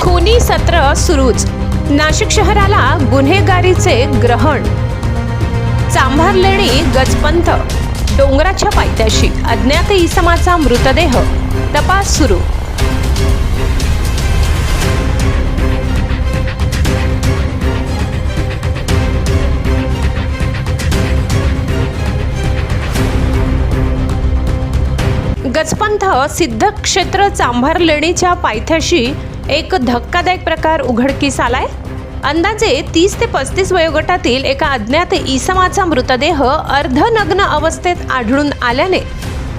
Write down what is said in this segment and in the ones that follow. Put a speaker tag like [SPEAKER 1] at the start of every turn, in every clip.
[SPEAKER 1] खुनी सत्र सुरूच. नाशिक शहराला गुन्हेगारीचे ग्रहण. चांभारलेणी गजपंथ. डोंगराच्या पायथ्याशी अज्ञात इसमाचा मृतदेह. तपास सुरू. गजपंथ सिद्धक्षेत्र चांभार लेणीच्या पायथ्याशी एक धक्कादायक प्रकार उघडकीस आलाय. अंदाजे तीस ते पस्तीस वयोगटातील एका अज्ञात इसमाचा मृतदेह अर्धनग्न अवस्थेत आढळून आल्याने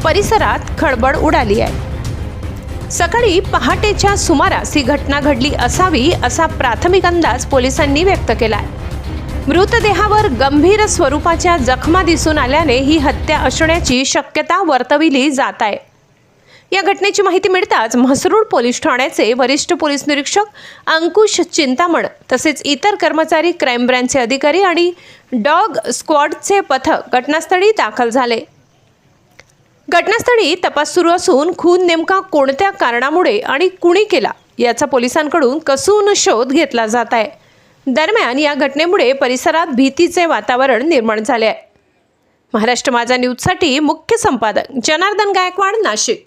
[SPEAKER 1] परिसरात खळबळ उडाली आहे. सकाळी पहाटेच्या सुमारास ही घटना घडली असावी असा प्राथमिक अंदाज पोलिसांनी व्यक्त केला आहे मृतदेहावर गंभीर स्वरूपाच्या जखमा दिसून आल्याने ही हत्या असण्याची शक्यता वर्तविली जात आहे. या घटनेची माहिती मिळताच म्हसरूळ पोलीस ठाण्याचे वरिष्ठ पोलीस निरीक्षक अंकुश चिंतामण तसेच इतर कर्मचारी क्राईम ब्रँचचे अधिकारी आणि डॉग स्क्वॉडचे पथक घटनास्थळी दाखल झाले. घटनास्थळी तपास सुरू असून खून नेमका कोणत्या कारणामुळे आणि कुणी केला याचा पोलिसांकडून कसून शोध घेतला जात आहे. दरम्यान या घटनेमुळे परिसरात भीतीचे वातावरण निर्माण झाले आहे. महाराष्ट्र माझा न्यूजसाठी मुख्य संपादक जनार्दन गायकवाड नाशिक.